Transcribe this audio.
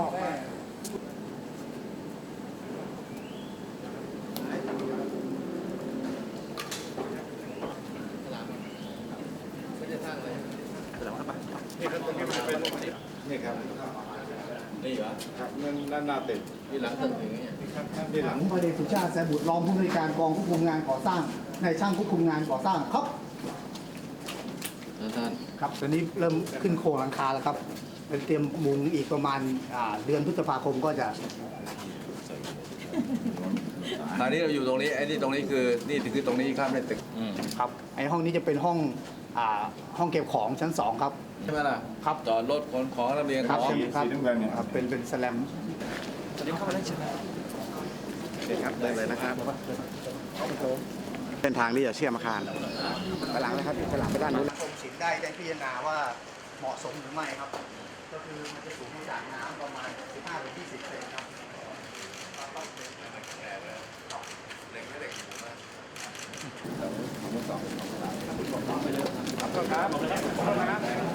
ลอกมากไม่ได้สร้างเลยนี่ครับตรงนี้มันจะเป็นนี่ครับนี่เหรอครับนั่นนั่นหน้าติดที่หลังตึกอย่างเงี้ยนี่หลังผมพลเอกสุชาติแสบุตรรองผู้บริการกองควบคุมงานก่อสร้างในช่างควบคุมงานก่อสร้างครับท่าน ครับตอนนี้เริ่มขึ้นโครงหลังคาแล้วครับเป็นเตรียมมุงอีกประมาณอ่าเดือนพฤษภาคมก็จะตอนนี้เราอยู่ตรงนี้ไอ้นี่ตรงนี้คือนี่คือตรงนี้ข้ามในตึกครับไอห้องนี้จะเป็นห้องอ่าห้องเก็บของชั้นสองครับ ใช่ไหมล่ะครับจอดรถขนของระเบียงคขรับอง ครับ สีน้ำเงินเนี่ย ครับเป็นเป็นสแลมครับเดินเลยนะครับ เส้นทางที่จะเชื่อมอาคารไปหลังนะครับไปหลังไปด้านนู้นกรมศิลป์ได้ได้พิจารณาว่าเหมาะสมหรือไม่ครับ ก็คือมันจะสูงจากน้ำประมาณ 15-20เซนครับครับ